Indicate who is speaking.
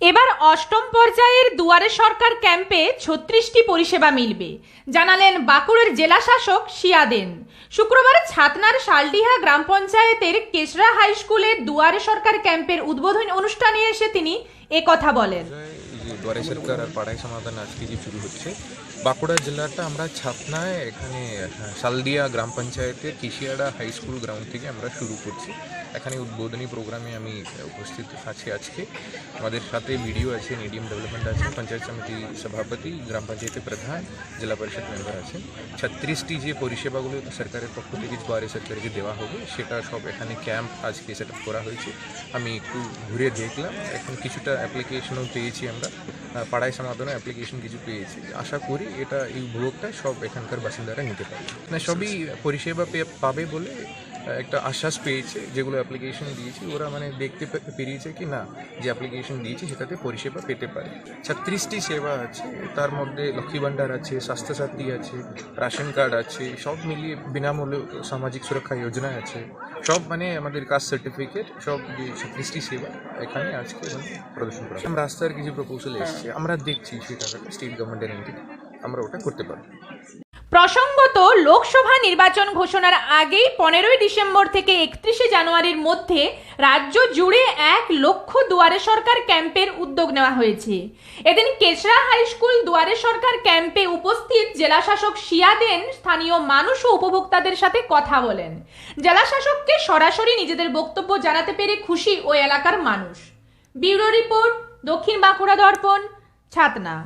Speaker 1: এবার অষ্টম পর্যায়ের দুয়ারে সরকার ক্যাম্পে ছত্রিশটি পরিষেবা মিলবে। জানালেন বাঁকুড়ার জেলা শাসক শিয়াদেন শুক্রবার ছাতনার শালডিহা গ্রাম পঞ্চায়েতের কেশরা হাই স্কুলে দুয়ারে সরকার ক্যাম্পের উদ্বোধন অনুষ্ঠানে এসে তিনি একথা বলেন।
Speaker 2: দুয়ারে সরকার আর পাড়াই সমাধান আজকে যে শুরু হচ্ছে বাঁকুড়া জেলাটা আমরা ছাতনায় এখানে হ্যাঁ, শালদিয়া গ্রাম পঞ্চায়েতের কিশিয়াড়া হাই স্কুল গ্রাউন্ড থেকে আমরা শুরু করছি। এখানে উদ্বোধনী প্রোগ্রামে আমি উপস্থিত আছি আজকে। আমাদের সাথে ভিডিও আছে মিডিয়াম ডেভেলপমেন্ট আছে, পঞ্চায়েত সমিতি সভাপতি, গ্রাম পঞ্চায়েতের প্রধান, জেলা পরিষদ মেম্বার আছেন। ছত্রিশটি যে পরিষেবাগুলো সরকারের পক্ষ থেকে দুয়ারে সরকারকে দেওয়া হবে, সেটা সব এখানে ক্যাম্প আজকে সেট করা হয়েছে। আমি একটু ঘুরে দেখলাম, এখন কিছুটা অ্যাপ্লিকেশনও পেয়েছি আমরা। পাড়ায় সমাধানও অ্যাপ্লিকেশন কিছু পেয়েছি। আশা করি এটা এই ভোগটা সব এখানকার বাসিন্দারা নিতে পারে না সবই পরিষেবা পাবে বলে একটা আশ্বাস পেয়েছে, যেগুলো অ্যাপ্লিকেশন দিয়েছি, ওরা মানে দেখতে পেরিয়েছে কি না, যে অ্যাপ্লিকেশন দিয়েছি সেটাতে পরিষেবা পেতে পারে। ছত্রিশটি সেবা আছে, তার মধ্যে লক্ষ্মী ভাণ্ডার আছে, স্বাস্থ্যসাথী আছে রেশন কার্ড আছে, সব মিলিয়ে বিনামূল্যে সামাজিক সুরক্ষা যোজনা আছে। সব মানে আমাদের কাস্ট সার্টিফিকেট সব যে ছত্রিশটি সেবা এখানে আজকে মানে প্রদর্শন করা রাস্তার কিছু প্রপোজাল এসছে, আমরা দেখছি সেটা স্টেট গভর্নমেন্টের আমরা ওটা করতে পারব।
Speaker 1: প্রসঙ্গত, লোকসভা নির্বাচন ঘোষণার আগেই পনেরোই ডিসেম্বর থেকে একত্রিশে জানুয়ারির মধ্যে রাজ্য জুড়ে এক লক্ষ দুয়ারে সরকার ক্যাম্পের উদ্যোগ নেওয়া হয়েছে। এদিন কেশরা হাই স্কুল দুয়ারে সরকার ক্যাম্পে উপস্থিত জেলাশাসক শিয়াদেন স্থানীয় মানুষ ও উপভোক্তাদের সাথে কথা বলেন। জেলাশাসককে সরাসরি নিজেদের বক্তব্য জানাতে পেরে খুশি ওই এলাকার মানুষ। ব্যুরো রিপোর্ট, দক্ষিণ বাঁকুড়া দর্পণ, ছাতনা।